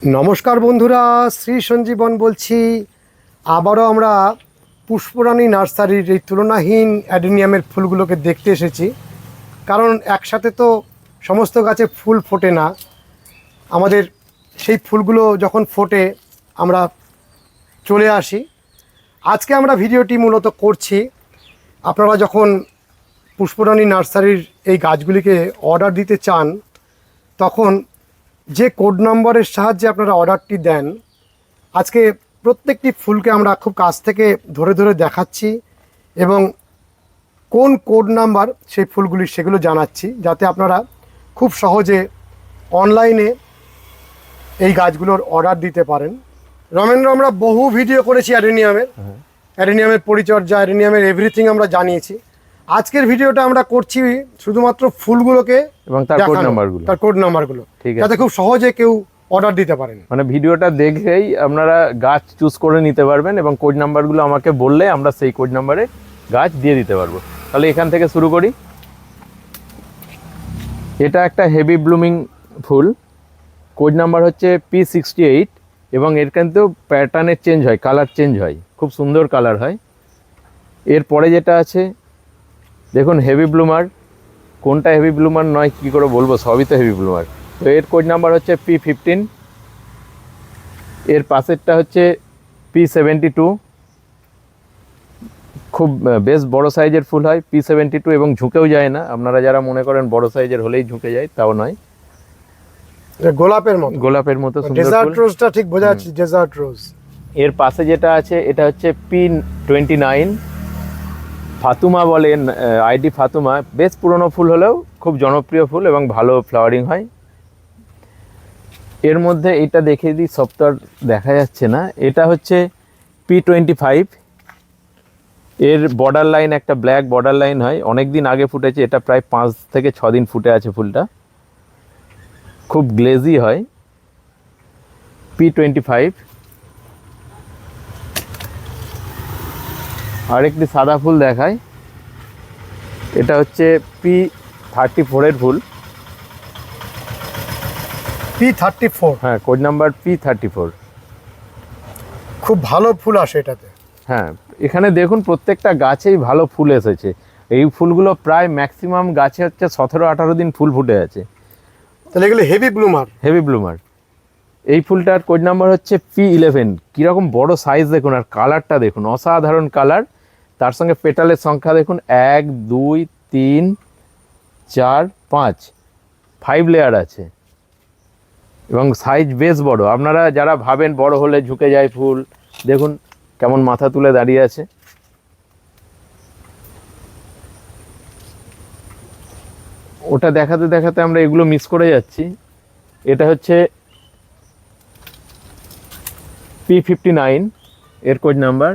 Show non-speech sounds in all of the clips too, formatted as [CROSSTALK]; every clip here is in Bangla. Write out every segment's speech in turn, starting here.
নমস্কার বন্ধুরা, শ্রী সঞ্জীবন বলছি। আবারও আমরা পুষ্পরানী নার্সারির এই তুলনাহীন অ্যাডেনিয়ামের ফুলগুলোকে দেখতে এসেছি। কারণ একসাথে তো সমস্ত গাছে ফুল ফোটে না। আমাদের সেই ফুলগুলো যখন ফোটে, আমরা চলে আসি। আজকে আমরা ভিডিওটি মূলত করছি, আপনারা যখন পুষ্পরানী নার্সারির এই গাছগুলিকে অর্ডার দিতে চান, তখন যে কোড নম্বরের সাহায্যে আপনারা অর্ডারটি দেন আজকে প্রত্যেকটি ফুলকে আমরা খুব কাছ থেকে ধরে ধরে দেখাচ্ছি এবং কোন কোড নাম্বার সেই ফুলগুলি সেগুলো জানাচ্ছি যাতে আপনারা খুব সহজে অনলাইনে এই গাছগুলোর অর্ডার দিতে পারেন। রমেন্দ্র আমরা বহু ভিডিও করেছি অ্যাডেনিয়ামের অ্যাডেনিয়ামের পরিচর্যা অ্যাডেনিয়ামের এভরিথিং আমরা জানিয়েছি। আজকের ভিডিওটা আমরা করছি শুধুমাত্র ফুলগুলোকে এবং তার কোড নাম্বারগুলো তার কোড নাম্বারগুলো ঠিক আছে। যাতে খুব সহজে কেউ অর্ডার দিতে পারেন। মানে ভিডিওটা দেখেই আপনারা গাছ চুজ করে নিতে পারবেন এবং কোড নাম্বারগুলো আমাকে বললে আমরা সেই কোড নাম্বারে গাছ দিয়ে দিতে পারব। তাহলে এখান থেকে শুরু করি। এটা একটা হেভি ব্লুমিং ফুল। কোড নাম্বার হচ্ছে পি সিক্সটি এইট এবং এর কিন্তু প্যাটার্নের চেঞ্জ হয় কালার চেঞ্জ হয়। খুব সুন্দর কালার হয়। এরপরে যেটা আছে দেখুন হেভি ব্লুমার কোনটা হেভি ব্লুমার নয় কী করে বলব সবই তো হেভি ব্লুমার তো এর কোড নাম্বার হচ্ছে পি ফিফটিন এর পাশেরটা হচ্ছে পি সেভেন্টি টু খুব বেশ বড় সাইজের ফুল হয় পি সেভেন্টি টু এবং ঝুঁকেও যায় না। আপনারা যারা মনে করেন বড় সাইজের হলেই ঝুঁকে যায় তাও নয়। গোলাপের মতো। গোলাপের মতো ডেজার্ট রোজটা ঠিক বোঝা যাচ্ছে ডেজার্ট রোজ এর পাশে যেটা আছে এটা হচ্ছে পি টোয়েন্টি নাইন ফাতুমা বলেন আইডি ফাতুমা, বেশ পুরনো ফুল হলেও খুব জনপ্রিয় ফুল এবং ভালো ফ্লাওয়ারিং হয়। এর মধ্যে এটা দেখে দিই আর দেখা যাচ্ছে না। এটা হচ্ছে পি টোয়েন্টি ফাইভ এর বর্ডার লাইন একটা ব্ল্যাক বর্ডার লাইন হয়। অনেক দিন আগে ফুটেছে, এটা প্রায় পাঁচ থেকে ছ দিন ফুটে আছে ফুলটা। খুব গ্লেজি হয়। পি টোয়েন্টি ফাইভ আরেকটি সাদা ফুল দেখায় এটা হচ্ছে পি থার্টি ফোরের ফুল। পি থার্টি ফোর হ্যাঁ code number P thirty four খুব ভালো ফুল আসে এটাতে। হ্যাঁ এখানে দেখুন প্রত্যেকটা গাছেই ভালো ফুল এসেছে। এই ফুলগুলো প্রায় ম্যাক্সিমাম গাছে হচ্ছে সতেরো আঠারো দিন ফুল ফুটে আছে। তাহলে এগুলো হেভি ব্লুমার হেভি ব্লুমার এই ফুলটার কোড নাম্বার হচ্ছে পি ইলেভেন কীরকম বড় সাইজ দেখুন আর কালারটা দেখুন। অসাধারণ কালার তার সঙ্গে পেটালের সংখ্যা দেখুন, এক, দুই, তিন, চার, পাঁচ। ফাইভ লেয়ার আছে। এবং সাইজ বেশ বড়। আপনারা যারা ভাবেন বড় হলে ঝুঁকে যায় ফুল, দেখুন কেমন মাথা তুলে দাঁড়িয়ে আছে। ওটা দেখাতে দেখাতে আমরা এগুলো মিস করে যাচ্ছি। এটা হচ্ছে পি ফিফটি নাইন এর কোড নাম্বার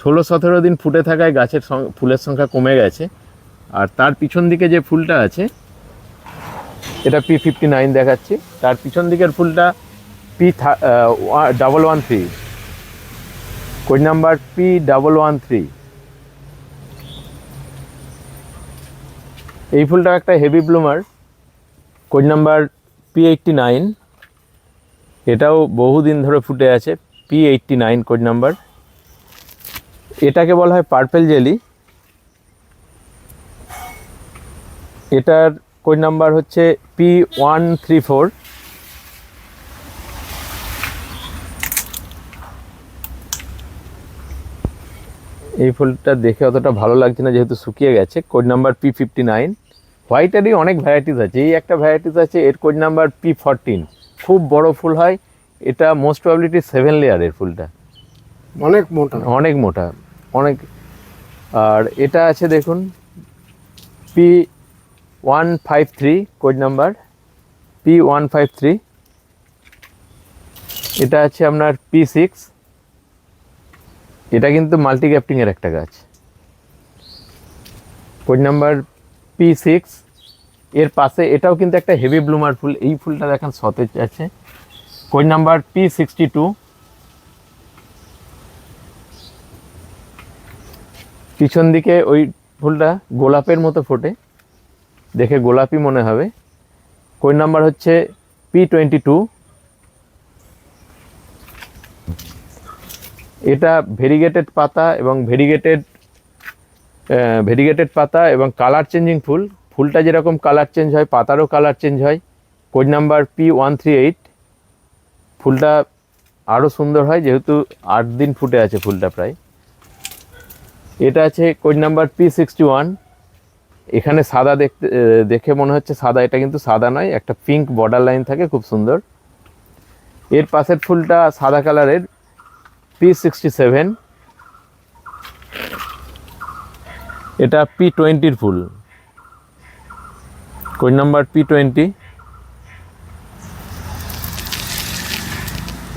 ষোলো সতেরো দিন ফুটে থাকায় গাছের ফুলের সংখ্যা কমে গেছে। আর তার পিছন দিকে যে ফুলটা আছে, এটা পি ফিফটি নাইন দেখাচ্ছি। তার পিছন দিকের ফুলটা P double one three code number P double one three এই ফুলটা একটা heavy bloomer. Code number P eighty nine এটাও বহুদিন ধরে ফুটে আছে। P eighty nine code number. এটাকে বলা হয় পার্পেল জেলি এটার কোড নাম্বার হচ্ছে পি ওয়ান থ্রি ফোর এই ফুলটা দেখে অতটা ভালো লাগছে না যেহেতু শুকিয়ে গেছে। Code number P fifty nine হোয়াইটেরই অনেক ভ্যারাইটিস আছে। এই একটা ভ্যারাইটিস আছে এর কোড নাম্বার পি ফরটিন খুব বড় ফুল হয়। এটা মোস্ট প্রবাবিলিটি সেভেন লেয়ারের ফুলটা। অনেক মোটা। অনেক মোটা। অনেক। আর এটা আছে দেখুন P one five three code number P one five three এটা আছে আপনার পি সিক্স এটা কিন্তু মাল্টি গ্যাপটিংয়ের একটা গাছ। কোড নাম্বার পি সিক্স এর পাশে এটাও কিন্তু একটা হেভি ব্লুমার ফুল, এই ফুলটা দেখেন সতেজ আছে। Code number P sixty two পিছন দিকে ওই ফুলটা গোলাপের মতো ফোটে। দেখে গোলাপি মনে হবে। কোন নাম্বার হচ্ছে পি টোয়েন্টি টু এটা ভেরিগেটেড পাতা এবং ভেরিগেটেড ভেরিগেটেড পাতা এবং কালার চেঞ্জিং ফুল। ফুলটা যেরকম কালার চেঞ্জ হয়, পাতারও কালার চেঞ্জ হয়। Code number P one three eight ফুলটা আরও সুন্দর হয়, যেহেতু আট দিন ফুটে আছে ফুলটা প্রায়। এটা আছে code number P sixty one এখানে সাদা দেখতে দেখে মনে হচ্ছে সাদা। এটা কিন্তু সাদা নয়, একটা পিঙ্ক বর্ডার লাইন থাকে, খুব সুন্দর। এর পাশের ফুলটা সাদা কালারের পি সিক্সটি সেভেন এটা পি টোয়েন্টির ফুল। কোড নাম্বার পি টোয়েন্টি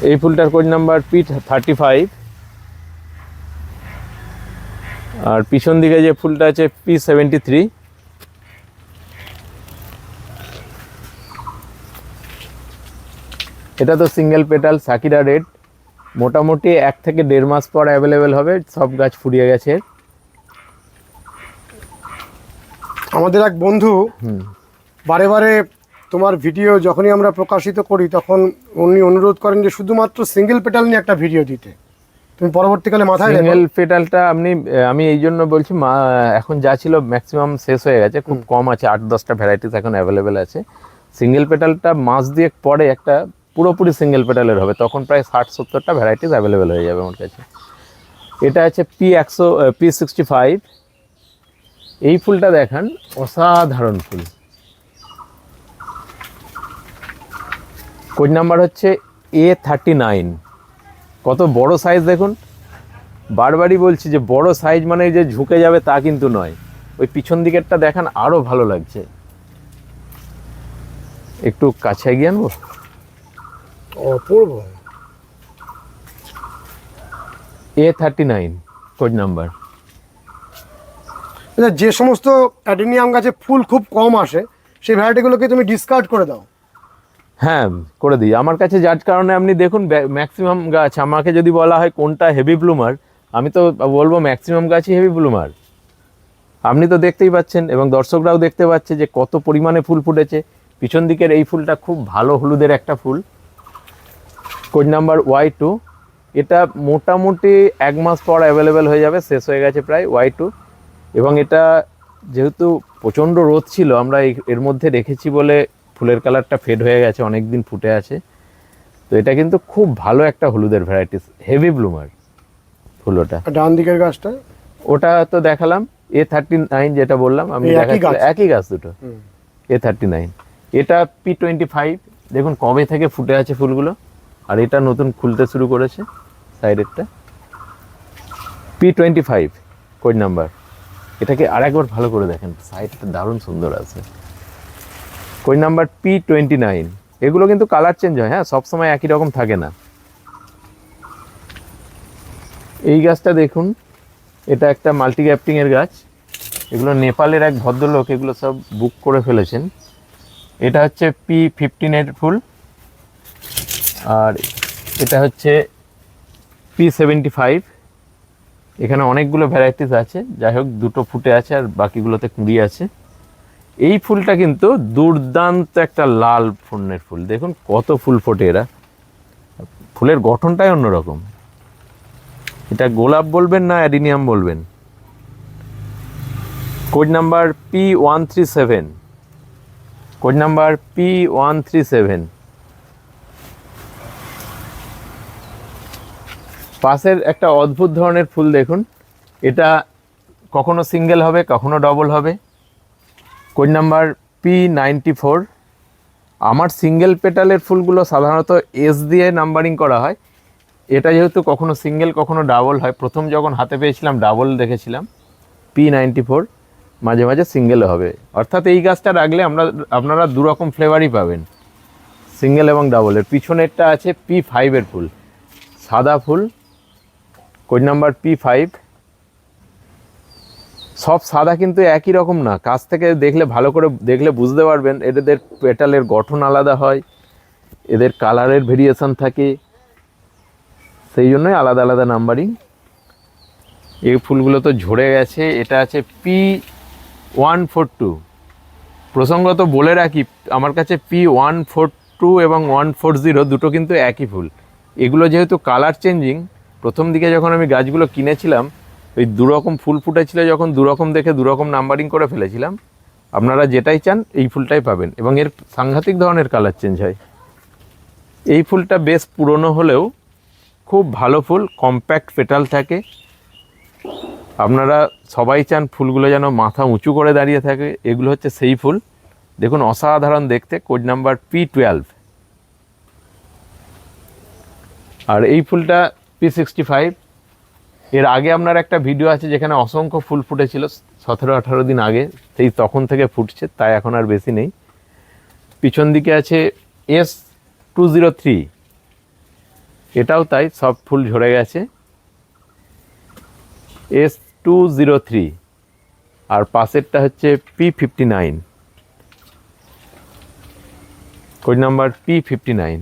এই ফুলটার code number P thirty five আর পিছন দিকে যে ফুলটা আছে পি সেভেন্টি থ্রি এটা তো সিঙ্গেল পেটাল সাকিরা রেড মোটামুটি এক থেকে দেড় মাস পর অ্যাভেলেবেল হবে সব গাছ ফুরিয়ে গেছে। আমাদের এক বন্ধু বারে বারে তোমার ভিডিও যখনই আমরা প্রকাশিত করি তখন উনি অনুরোধ করেন যে শুধুমাত্র সিঙ্গেল পেটাল নিয়ে একটা ভিডিও দিতে। তুমি পরবর্তীকালে মাথায় রেখো। সিঙ্গেল পেটালটা আপনি আমি এই জন্য বলছি মা এখন যা ছিল ম্যাক্সিমাম শেষ হয়ে গেছে খুব কম আছে আট দশটা ভ্যারাইটিস এখন অ্যাভেলেবেল আছে। সিঙ্গেল পেটালটা মাস দিয়ে পরে একটা পুরোপুরি সিঙ্গেল পেটালের হবে তখন প্রায় ষাট সত্তরটা ভ্যারাইটিস অ্যাভেলেবেল হয়ে যাবে আমার কাছে। এটা আছে পি একশো পি সিক্সটি ফাইভ এই ফুলটা দেখান অসাধারণ ফুল। কোড নাম্বার হচ্ছে এ থার্টি নাইন কত বড় সাইজ দেখুন। বারবারই বলছি যে বড় সাইজ মানে যে ঝুঁকে যাবে তা কিন্তু নয়। ওই পিছন দিকেরটা দেখান আরও ভালো লাগছে। একটু কাছে গিয়ে আনব? অপূর্ব। A thirty nine code number. আচ্ছা, যে সমস্ত অ্যাডেনিয়াম গাছে ফুল খুব কম আসে সেই ভ্যারাইটিগুলোকে তুমি ডিসকার্ড করে দাও। হ্যাঁ করে দিই। আমার কাছে যার কারণে আপনি দেখুন ম্যাক্সিমাম গাছ, আমাকে যদি বলা হয় কোনটা হেভি ব্লুমার আমি তো বলব ম্যাক্সিমাম গাছই হেভি ব্লুমার আপনি তো দেখতেই পাচ্ছেন এবং দর্শকরাও দেখতে পাচ্ছে যে কত পরিমাণে ফুল ফুটেছে। পিছন দিকের এই ফুলটা খুব ভালো হলুদের একটা ফুল। কোড নাম্বার ওয়াই টু এটা মোটামুটি এক মাস পর অ্যাভেলেবেল হয়ে যাবে, শেষ হয়ে গেছে প্রায় ওয়াই টু এবং এটা যেহেতু প্রচণ্ড রোদ ছিল, আমরা এর মধ্যে রেখেছি বলে ফুলের কালারটা ফেড হয়ে গেছে অনেক দিন ফুটে আছে। তো এটা কিন্তু খুব ভালো একটা হলুদের ভ্যারাইটিস হেভি ব্লুমার ফুল ওটা ডান দিকের গাছটা? ওটা তো দেখালাম এ থার্টি নাইন যেটা বললাম আমি? একই গাছ। দুটো। এ থার্টি নাইন এটা পি টোয়েন্টি ফাইভ দেখুন কবে থেকে ফুটে আছে ফুলগুলো আর এটা নতুন খুলতে শুরু করেছে সাইডেরটা। P twenty five code number এটাকে আরেকবার ভালো করে দেখেন সাইডটা দারুণ সুন্দর আছে। Code number P twenty nine এগুলো কিন্তু কালার চেঞ্জ হয় হ্যাঁ? সবসময় একই রকম থাকে না। এই গাছটা দেখুন, এটা একটা মাল্টি গ্যাপটিং এর গাছ। এগুলো নেপালের এক ভদ্রলোক এগুলো সব বুক করে ফেলেছেন। এটা হচ্ছে পি ফিফটিনের ফুল। আর এটা হচ্ছে পি সেভেন্টি ফাইভ এখানে অনেকগুলো ভ্যারাইটিস আছে। যাই হোক, দুটো ফুটে আছে আর বাকিগুলোতে কুড়ি আছে। এই ফুলটা কিন্তু দুর্দান্ত একটা লাল ফুলের ফুল। দেখুন কত ফুল ফোটে এরা। ফুলের গঠনটাই অন্যরকম। এটা গোলাপ বলবেন না অ্যাডিনিয়াম বলবেন? Code number P one three seven. Code number P one three seven. পাশের একটা অদ্ভুত ধরনের ফুল দেখুন। এটা কখনো সিঙ্গেল হবে, কখনো ডবল হবে। Code number P ninety four আমার সিঙ্গেল পেটালের ফুলগুলো সাধারণত এস দিয়ে নাম্বারিং করা হয়। এটা যেহেতু কখনো সিঙ্গেল কখনো ডাবল হয়। প্রথম যখন হাতে পেয়েছিলাম ডাবল দেখেছিলাম। পি নাইনটি ফোর মাঝে মাঝে সিঙ্গেলও হবে। অর্থাৎ এই গাছটা রাখলে আমরা, আপনারা দু রকম ফ্লেভারই পাবেন। সিঙ্গেল এবং ডাবলের পিছনেরটা আছে পি ফাইভের ফুল। সাদা ফুল। কোড নাম্বার পি ফাইভ সব সাদা কিন্তু একই রকম না। কাছ থেকে দেখলে ভালো করে দেখলে বুঝতে পারবেন, এদের পেটালের গঠন আলাদা হয়, এদের কালারের ভেরিয়েশন থাকে, সেই জন্যই আলাদা আলাদা নাম্বারিং এই ফুলগুলো তো ঝরে গেছে, এটা আছে পি ওয়ান ফোর টু প্রসঙ্গত বলে রাখি, আমার কাছে পি ওয়ান ফোর টু এবং ওয়ান ফোর জিরো দুটো কিন্তু একই ফুল। এগুলো যেহেতু কালার চেঞ্জিং প্রথম দিকে যখন আমি গাছগুলো কিনেছিলাম ওই দুরকম ফুল ফুটেছিল যখন দুরকম দেখে দুরকম নাম্বারিং করে ফেলেছিলাম। আপনারা যেটাই চান, এই ফুলটাই পাবেন এবং এর সাংঘাতিক ধরনের কালার চেঞ্জ হয়। এই ফুলটা বেশ পুরনো হলেও খুব ভালো ফুল, কম্প্যাক্ট পেটাল থাকে। আপনারা সবাই চান ফুলগুলো যেন মাথা উঁচু করে দাঁড়িয়ে থাকে, এগুলো হচ্ছে সেই ফুল। দেখুন, অসাধারণ দেখতে, কোড নাম্বার পি টুয়েলভ আর এই ফুলটা পি সিক্সটি ফাইভ এর আগে আপনার একটা ভিডিও আছে যেখানে অসংখ্য ফুল ফুটেছিল, সতেরো, আঠারো দিন আগে, সেই তখন থেকে ফুটছে, তাই এখন আর বেশি নেই। পিছন দিকে আছে এস টু জিরো থ্রি এটাও তাই, সব ফুল ঝরে গেছে। এস টু জিরো থ্রি আর পাশেরটা হচ্ছে P fifty nine code number P fifty nine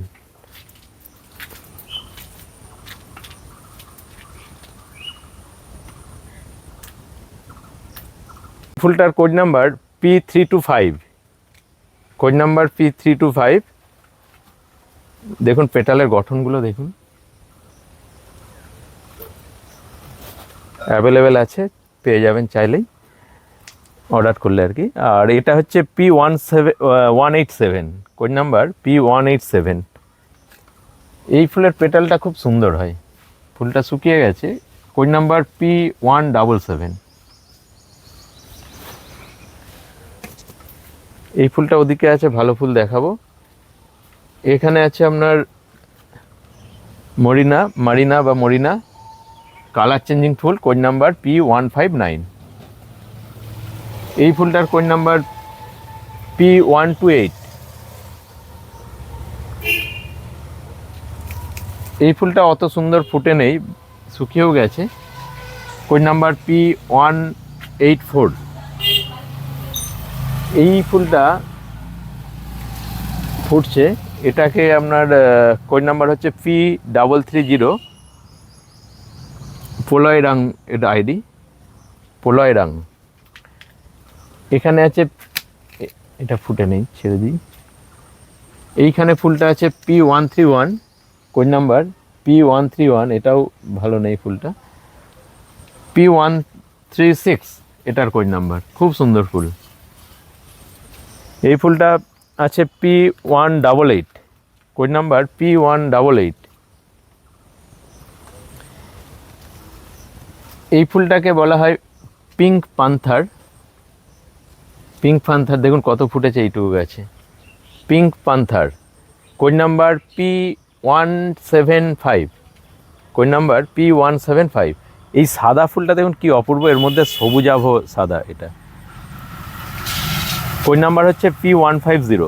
ফুলটার code number P three two five code number P three two five দেখুন, পেটালের গঠনগুলো দেখুন। অ্যাভেলেবেল আছে, পেয়ে যাবেন চাইলেই। অর্ডার করলে আর কি। আর এটা হচ্ছে P one seven one eight seven code number P one eight seven এই ফুলের পেটালটা খুব সুন্দর হয়। ফুলটা শুকিয়ে গেছে। Code number P one double seven এই ফুলটা ওদিকে আছে, ভালো ফুল দেখাবো। এখানে আছে আপনার মরিনা, মারিনা বা মরিনা কালার চেঞ্জিং ফুল code number P one five nine এই ফুলটার code number P one two eight এই ফুলটা অত সুন্দর ফুটে নেই, শুকিয়েও গেছে। Code number P one eight four এই ফুলটা ফুটছে। এটাকে আপনার কোড নাম্বার হচ্ছে পি ডাবল থ্রি জিরো পোলয় রাং এটা আইডি। পোলয় রাং এখানে আছে এটা ফুটে নেই, ছেড়ে দিই। এইখানে ফুলটা আছে P one three one code number P one three one এটাও ভালো নেই ফুলটা। পি ওয়ান থ্রি সিক্স এটার কোড নাম্বার খুব সুন্দর ফুল। এই ফুলটা আছে P one double eight code number P one double eight এই ফুলটাকে বলা হয় পিঙ্ক পান্থার পিঙ্ক পান্থার দেখুন কত ফুটেছে এইটুকু গাছে। Pink panther code number P one seven five code number P one seven five এই সাদা ফুলটা দেখুন কি অপূর্ব, এর মধ্যে সবুজাভ সাদা এটা। কোড নাম্বার হচ্ছে P one five zero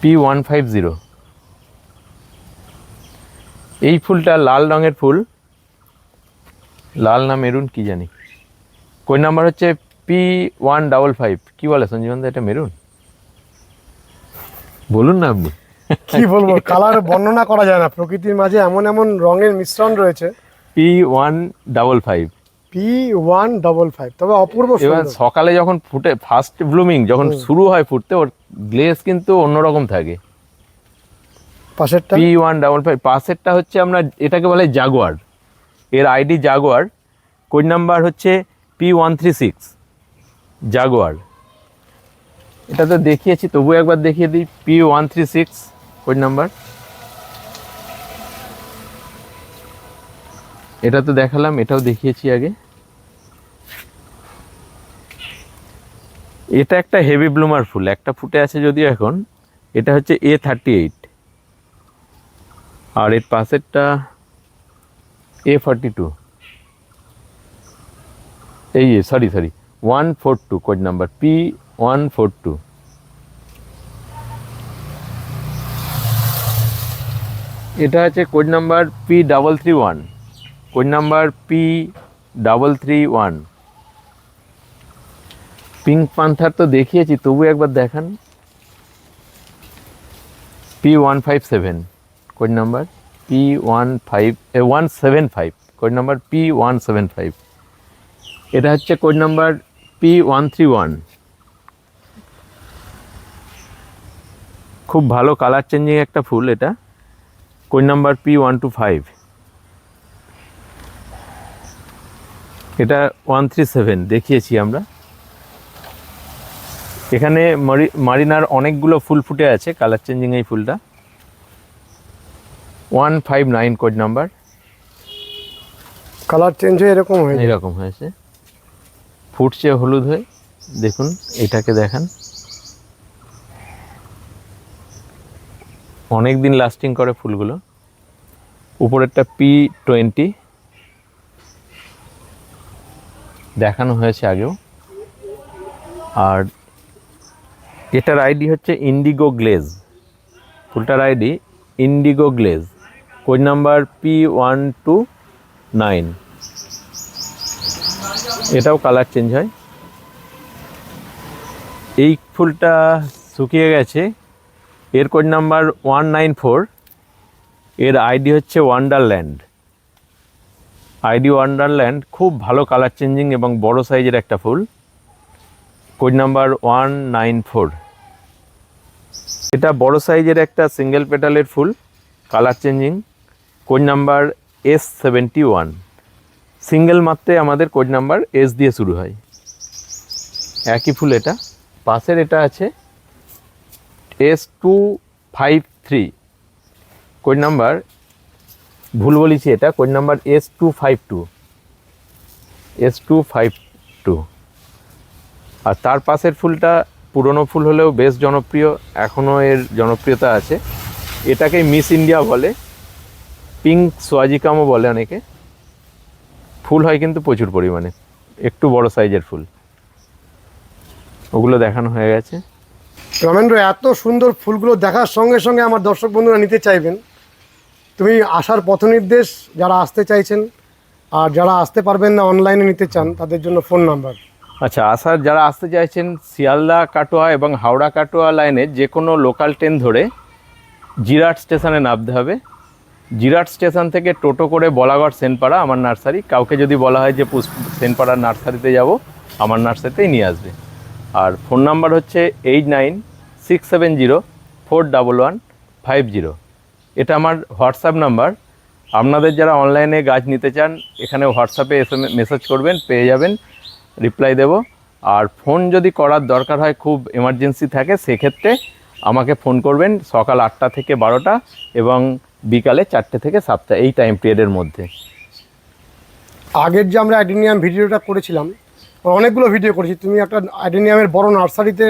P one five zero এই ফুলটা লাল রঙের ফুল। লাল না মেরুন কি জানি। কোড নাম্বার হচ্ছে পি ওয়ান ডাবল ফাইভ কি বলে সঞ্জীবন এটা মেরুন? বলুন না আপনি। [LAUGHS] কি বলব কালার বর্ণনা করা যায় না। প্রকৃতির মাঝে এমন এমন রঙের মিশ্রণ রয়েছে। P one double five P one double five তবে অপূর্ব এবার সকালে যখন ফুটে ফার্স্ট ব্লুমিং যখন শুরু হয় ফুটতে ওর গ্লেজ কিন্তু অন্যরকম থাকে। পাশেরটা? পি ওয়ান ডাবল ফাইভ পাশেরটা হচ্ছে আমরা এটাকে বলে জাগুয়ার এর আইডি জাগুয়ার কোড নাম্বার হচ্ছে P one three six jaguar এটা তো দেখিয়েছি তবু একবার দেখিয়ে দিই P one three six code number এটা তো দেখালাম, এটাও দেখিয়েছি আগে। এটা একটা হেভি ব্লুমার ফুল, একটা ফুটে আছে যদিও এখন, এটা হচ্ছে এ থার্টি এইট আর এর পাশেরটা এ ফর্টি টু এই sorry sorry one four two code number P one four two এটা আছে code number P double three one code number P double three one pink panther তো দেখিয়েছি, তবু একবার দেখান। P one five seven code number P one five one seven five code number P one seven five এটা হচ্ছে code number P one three one খুব ভালো কালার চেঞ্জিং একটা ফুল এটা। Code number P one two five এটা ওয়ান থ্রি সেভেন দেখিয়েছি আমরা। এখানে মারি- মারিনার অনেকগুলো ফুল ফুটে আছে কালার চেঞ্জিং এই ফুলটা। One five nine code number colour change হয়ে এরকম হয়ে যায়। এইরকম হয়েছে। ফুটছে হলুদ হয়ে দেখুন এটাকে দেখান। অনেক দিন লাস্টিং করে ফুলগুলো। উপরেরটা পি টোয়েন্টি দেখানো হয়েছে আগেও। আর এটার আইডি হচ্ছে indigo glaze ফুলটার ID indigo glaze code number P one two nine এটাও কালার চেঞ্জ হয়। এই ফুলটা শুকিয়ে গেছে। এর code number one nine four এর আইডি হচ্ছে ওয়ান্ডারল্যান্ড আইডি ওয়ান্ডারল্যান্ড খুব ভালো কালার চেঞ্জিং এবং বড় সাইজের একটা ফুল। Code number one nine four এটা বড় সাইজের একটা সিঙ্গেল পেটালের ফুল colour changing code number S seventy one single মাত্রে আমাদের কোড নাম্বার এস দিয়ে শুরু হয়। একই ফুল এটা। পাশের এটা আছে S two five three code number ভুল বলেছি এটা code number S two five two S two five two আর তার পাশের ফুলটা পুরনো ফুল হলেও বেশ জনপ্রিয়, এখনও এর জনপ্রিয়তা আছে। এটাকে মিস ইন্ডিয়া বলে পিঙ্ক সোয়াজিকামও বলে অনেকে। ফুল হয় কিন্তু প্রচুর পরিমাণে, একটু বড় সাইজের ফুল। ওগুলো দেখানো হয়ে গেছে। রমেন্দ্র, এত সুন্দর ফুলগুলো দেখার সঙ্গে সঙ্গে আমার দর্শক বন্ধুরা নিতে চাইবেন। তুমি আসার পথ নির্দেশ যারা আসতে চাইছেন আর যারা আসতে পারবেন না অনলাইনে নিতে চান, তাদের জন্য ফোন নাম্বার আচ্ছা আসার যারা আসতে চাইছেন, শিয়ালদা, কাটোয়া এবং হাওড়া, কাটোয়া লাইনে যে কোনো লোকাল ট্রেন ধরে জিরাট স্টেশনে নামতে হবে। জিরাট স্টেশন থেকে টোটো করে বলাগড় সেনপাড়া, আমার নার্সারি। কাউকে যদি বলা হয় যে পুষ্প সেনপাড়ার নার্সারিতে যাব, আমার নার্সারিতেই নিয়ে আসবে। আর ফোন নাম্বার হচ্ছে eight nine six seven zero four double one five zero এটা আমার হোয়াটসঅ্যাপ নাম্বার। আপনাদের যারা অনলাইনে গাছ নিতে চান, এখানে হোয়াটসঅ্যাপে এস মেসেজ করবেন, পেয়ে যাবেন রিপ্লাই দেব। আর ফোন যদি করার দরকার হয়, খুব এমার্জেন্সি থাকে, সেক্ষেত্রে আমাকে ফোন করবেন সকাল আটটা থেকে বারোটা এবং বিকালে চারটে থেকে সাতটা, এই টাইম পিরিয়ডের মধ্যে। আগের যে আমরা অ্যাডিনিয়াম ভিডিওটা করেছিলাম অনেকগুলো ভিডিও করেছি। তুমি একটা অ্যাডিনিয়ামের বড় নার্সারিতে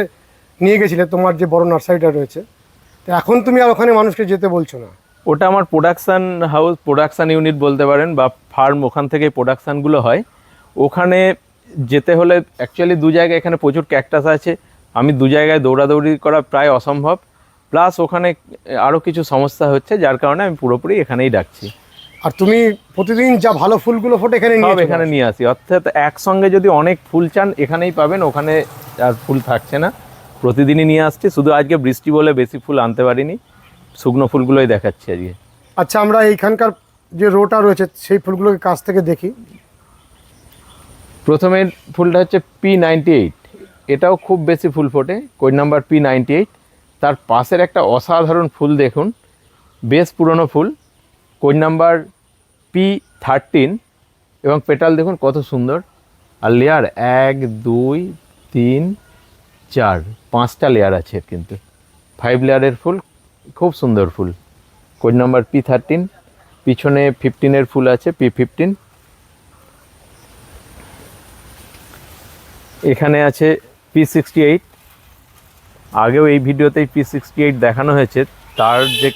নিয়ে গেছিলে, তোমার যে বড় নার্সারিটা রয়েছে। তো এখন তুমি আর ওখানে মানুষকে যেতে বলছো না। ওটা আমার প্রোডাকশান হাউস প্রোডাকশান ইউনিট বলতে পারেন বা ফার্ম ওখান থেকে প্রোডাকশানগুলো হয়। ওখানে যেতে হলে অ্যাকচুয়ালি দু জায়গায় এখানে প্রচুর ক্যাকটাস আছে। আমি দু জায়গায় দৌড়াদৌড়ি করা প্রায় অসম্ভব। প্লাস ওখানে আরও কিছু সমস্যা হচ্ছে যার কারণে আমি পুরোপুরি এখানেই ডাকছি। আর তুমি প্রতিদিন যা ভালো ফুলগুলো ফোটে এখানে নিয়ে এখানে নিয়ে আসি। অর্থাৎ একসঙ্গে যদি অনেক ফুল চান এখানেই পাবেন ওখানে আর ফুল থাকছে না। প্রতিদিনই নিয়ে আসছি। শুধু আজকে বৃষ্টি বলে বেশি ফুল আনতে পারিনি। শুকনো ফুলগুলোই দেখাচ্ছি আজকে। আচ্ছা আমরা এইখানকার যে রোটা রয়েছে সেই ফুলগুলোকে কাছ থেকে দেখি। প্রথমে ফুলটা হচ্ছে পি নাইনটি এইট এটাও খুব বেশি ফুল ফোটে। Code number P ninety eight তার পাশের একটা অসাধারণ ফুল দেখুন। বেশ পুরনো ফুল। কোড নাম্বার পি থার্টিন এবং পেটাল দেখুন কত সুন্দর। আর লেয়ার এক দুই তিন চার, পাঁচটা লেয়ার আছে কিন্তু। ফাইভ লেয়ারের ফুল, খুব সুন্দর ফুল। কোড নাম্বার পি থার্টিন পিছনে ফিফটিনের ফুল আছে পি ফিফটিন এখানে আছে পি সিক্সটি এইট আগেও এই ভিডিওতেই পি সিক্সটি এইট দেখানো হয়েছে, তার যে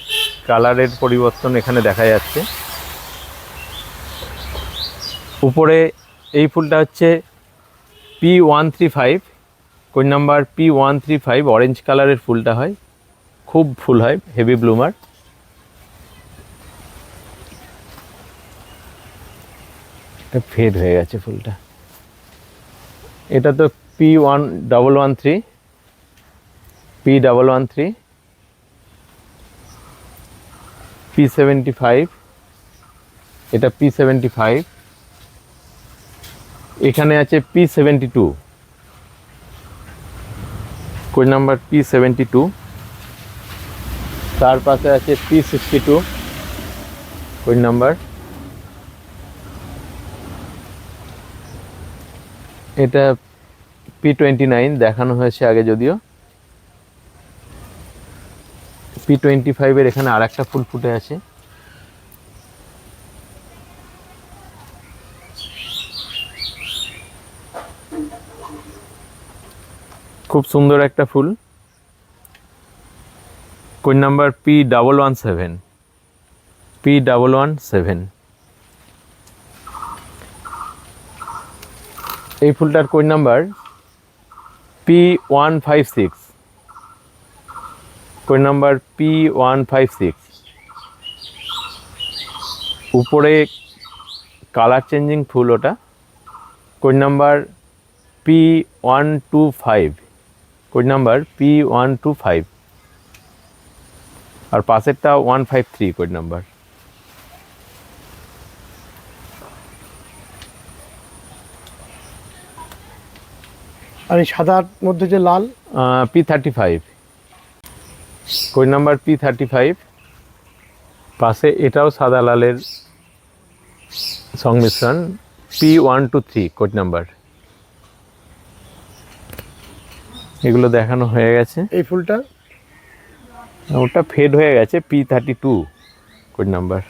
কালারের পরিবর্তন এখানে দেখা যাচ্ছে। উপরে এই ফুলটা হচ্ছে P one three five code number P one three five orange কালারের ফুলটা হয়। খুব ফুল হয় হেভি ব্লুমার এটা ফেড হয়ে গেছে ফুলটা। এটা তো P one double one three P double one three P seventy five এটা পি সেভেন্টি ফাইভ এখানে আছে P seventy two code number P seventy two তার পাশে আছে P sixty two code number. এটা পি টোয়েন্টি নাইন দেখানো হয়েছে আগে যদিও। পি টোয়েন্টি ফাইভের এখানে আর একটা ফুল ফুটে আছে। খুব সুন্দর একটা ফুল। Code number P double one seven P double one seven এই ফুলটার code number P one five six code number P one five six উপরে কালার চেঞ্জিং ফুল ওটা। Code number P one two five code number P one two five আর পাশেরটা one five three code number. আর এই সাদার মধ্যে যে লাল? P thirty five code number P thirty five পাশে এটাও সাদা লালের সংমিশ্রণ P one two three code number. এগুলো দেখানো হয়ে গেছে। এই ফুলটা? ওটা ফেড হয়ে গেছে P thirty two code number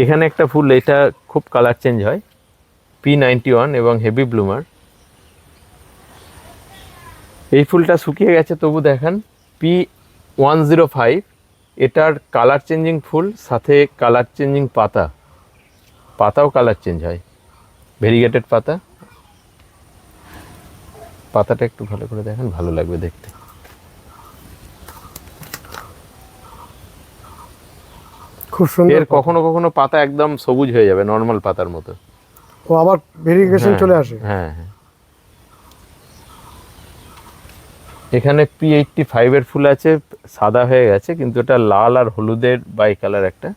এখানে একটা ফুল এটা খুব কালার চেঞ্জ হয় পি নাইনটি ওয়ান এবং হেভি ব্লুমার এই ফুলটা শুকিয়ে গেছে তবু দেখান পি ওয়ান জিরো ফাইভ এটার কালার চেঞ্জিং ফুল সাথে কালার চেঞ্জিং পাতা। পাতাও কালার চেঞ্জ হয় ভেরিগেটেড পাতা। পাতাটা একটু ভালো করে দেখেন ভালো লাগবে দেখতে। খুব সুন্দর এর কখনো কখনো পাতা একদম সবুজ হয়ে যাবে নর্মাল পাতার মতো। ও আবার ভেরিফিকেশন হ্যাঁ, চলে আসে। হ্যাঁ হ্যাঁ। এখানে পি এইটটি ফাইভের ফুল আছে সাদা হয়ে গেছে কিন্তু এটা লাল আর হলুদের বাই কালার একটা।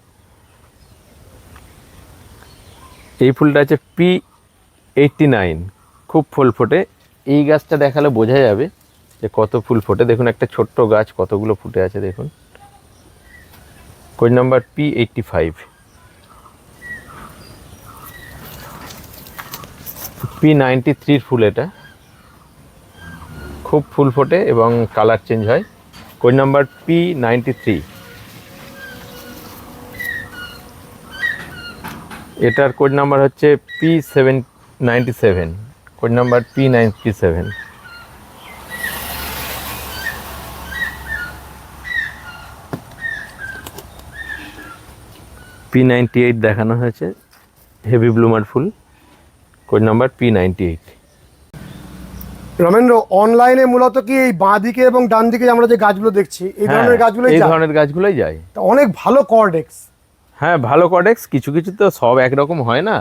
এই ফুলটা আছে পি এইটটি নাইন খুব ফুল ফোটে। এই গাছটা দেখালে বোঝা যাবে যে কত ফুল ফোটে। দেখুন, একটা ছোট্ট গাছ কতগুলো ফুটে আছে, দেখুন। Code number P eighty five P ninety থ্রির ফুল এটা। খুব ফুল ফোটে এবং কালার চেঞ্জ হয়। Code number P ninety three এটার কোড নাম্বার হচ্ছে P seven ninety seven code number P ninety seven P ninety eight দেখানো হয়েছে হেভি ব্লুমার ফুল। Code number P ninety eight Ramendra অনলাইনে মূলত কি এই বাঁ দিকে এবং ডান দিকে আমরা যে গাছগুলো দেখছি এই ধরনের গাছগুলোই হ্যাঁ, এই? ধরনের গাছগুলোই যায়। তা অনেক ভালো কর্ডেক্স হ্যাঁ ভালো কডেক্স কিছু কিছু তো সব একরকম হয় না।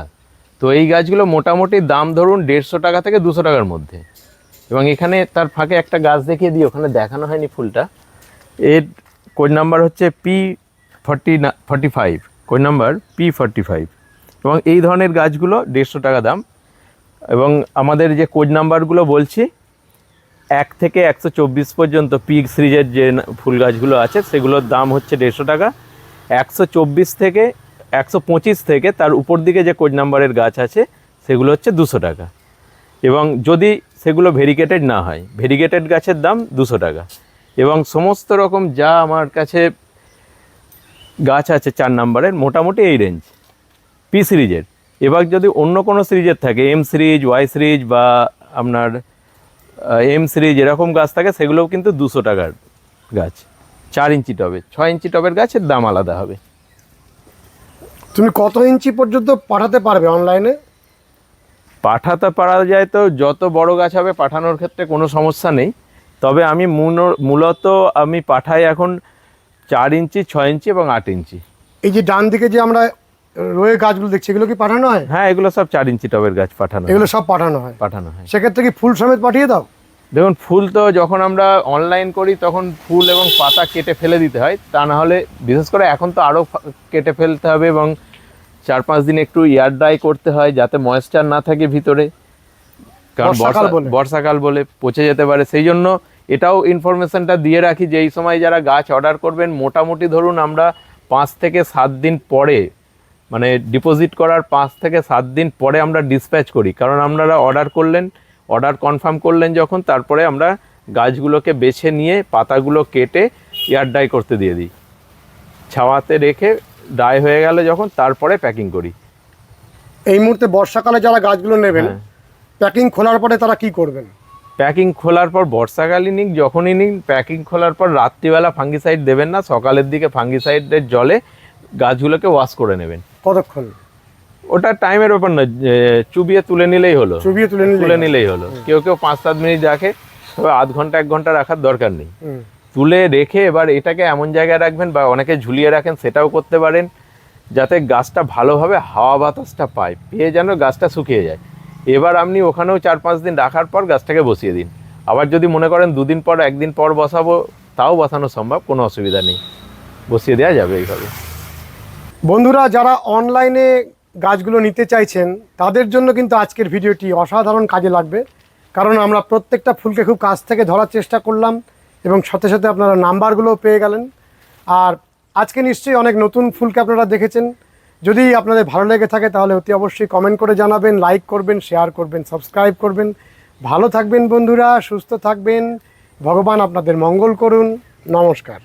তো এই গাছগুলো মোটামুটি দাম ধরুন দেড়শো টাকা থেকে দুশো টাকার মধ্যে। এবং এখানে তার ফাঁকে একটা গাছ দেখিয়ে দিই, ওখানে দেখানো হয়নি ফুলটা। এর কোড নাম্বার হচ্ছে P forty forty five code number P forty five এবং এই ধরনের গাছগুলো দেড়শো টাকা দাম। এবং আমাদের যে কোড নাম্বারগুলো বলছি, এক থেকে একশো চব্বিশ পর্যন্ত পিক সিরিজের যে ফুল গাছগুলো আছে, সেগুলোর দাম হচ্ছে দেড়শো টাকা। একশো চব্বিশ থেকে একশো পঁচিশ থেকে তার উপর দিকে যে কোড নাম্বারের গাছ আছে, সেগুলো হচ্ছে দুশো টাকা। এবং যদি সেগুলো ভেরিগেটেড না হয়, ভেরিগেটেড গাছের দাম দুশো টাকা। এবং সমস্ত রকম যা আমার কাছে গাছ আছে চার নাম্বারের মোটামুটি এই রেঞ্জ পি সিরিজের এবার যদি অন্য কোনো সিরিজের থাকে এম সিরিজ ওয়াই সিরিজ বা আপনার এম সিরিজ এরকম গাছ থাকে, সেগুলোও কিন্তু দুশো টাকার গাছ। চার ইঞ্চি টবে ছয় ইঞ্চি টবের গাছের দাম আলাদা হবে। তুমি কত ইঞ্চি পর্যন্ত পাঠাতে পারবে অনলাইনে? পাঠাতে পারা যায় তো যত বড় গাছ হবে পাঠানোর ক্ষেত্রে কোনো সমস্যা নেই। তবে আমি মূল- মূলত আমি পাঠাই এখন চার ইঞ্চি ছয় ইঞ্চি এবং আট ইঞ্চি। এই যে ডান দিকে যে আমরা রয়ে গাছগুলো দেখছি এগুলো কি পাঠানো হয়? হ্যাঁ এগুলো সব চার ইঞ্চি টবের গাছ পাঠানো এগুলো সব পাঠানো হয়? পাঠানো হয়। সেক্ষেত্রে কি ফুল সমেত পাঠিয়ে দাও? দেখুন ফুল তো যখন আমরা অনলাইন করি তখন ফুল এবং পাতা কেটে ফেলে দিতে হয়। তা না হলে বিশেষ করে এখন তো আরও কেটে ফেলতে হবে এবং চার পাঁচ দিন একটু এয়ার ড্রাই করতে হয় যাতে ময়েশ্চার না থাকে ভিতরে। কারণ বর্ষাকাল বলে। পচে যেতে পারে। সেই জন্য এটাও ইনফরমেশনটা দিয়ে রাখি যে এই সময় যারা গাছ অর্ডার করবেন মোটামুটি ধরুন আমরা পাঁচ থেকে সাত দিন পরে মানে ডিপোজিট করার পাঁচ থেকে সাত দিন পরে আমরা ডিসপ্যাচ করি। কারণ আপনারা অর্ডার করলেন অর্ডার কনফার্ম করলেন যখন তারপরে আমরা গাছগুলোকে বেছে নিয়ে পাতাগুলো কেটে এয়ার ডাই করতে দিয়ে দিই। ছাওয়াতে রেখে ডাই হয়ে গেলে যখন তারপরে প্যাকিং করি। এই মুহূর্তে বর্ষাকালে যারা গাছগুলো নেবেন। প্যাকিং খোলার পরে তারা কি করবেন? প্যাকিং খোলার পর বর্ষাকালে নিন যখনই নিন প্যাকিং খোলার পর রাত্রিবেলা ফাঙ্গিসাইড দেবেন না সকালের দিকে ফাঙ্গিসাইডের জলে গাছগুলোকে ওয়াশ করে নেবেন। কতক্ষণ? ওটা টাইমের ব্যাপার না চুবিয়ে তুলে নিলেই হলো। চুবিয়ে তুলে তুলে নিলেই হলো। কেউ কেউ পাঁচ সাত মিনিট রাখে তবে আধ ঘণ্টা এক ঘণ্টা রাখার দরকার নেই। তুলে রেখে এবার এটাকে এমন জায়গায় রাখবেন বা অনেকে ঝুলিয়ে রাখেন সেটাও করতে পারেন, যাতে গাছটা ভালোভাবে হাওয়া বাতাসটা পায়, পেয়ে যেন গাছটা শুকিয়ে যায়। এবার আপনি ওখানেও চার পাঁচ দিন রাখার পর গাছটাকে বসিয়ে দিন। আবার যদি মনে করেন দুদিন পর, একদিন পর বসাবো, তাও বসানো সম্ভব, কোনো অসুবিধা নেই। বসিয়ে দেওয়া যাবে এইভাবে। বন্ধুরা, যারা অনলাইনে গাছগুলো নিতে চাইছেন, তাদের জন্য কিন্তু আজকের ভিডিওটি অসাধারণ কাজে লাগবে। কারণ আমরা প্রত্যেকটা ফুলকে খুব কাছ থেকে ধরার চেষ্টা করলাম। এবং সাথে সাথে আপনারা নাম্বারগুলোও পেয়ে গেলেন। আর আজকে নিশ্চয়ই অনেক নতুন ফুলকে আপনারা দেখেছেন। যদি আপনাদের ভালো লেগে থাকে তাহলে অতি অবশ্যই কমেন্ট করে জানাবেন লাইক করবেন শেয়ার করবেন সাবস্ক্রাইব করবেন। ভালো থাকবেন বন্ধুরা, সুস্থ থাকবেন। ভগবান আপনাদের মঙ্গল করুন। নমস্কার।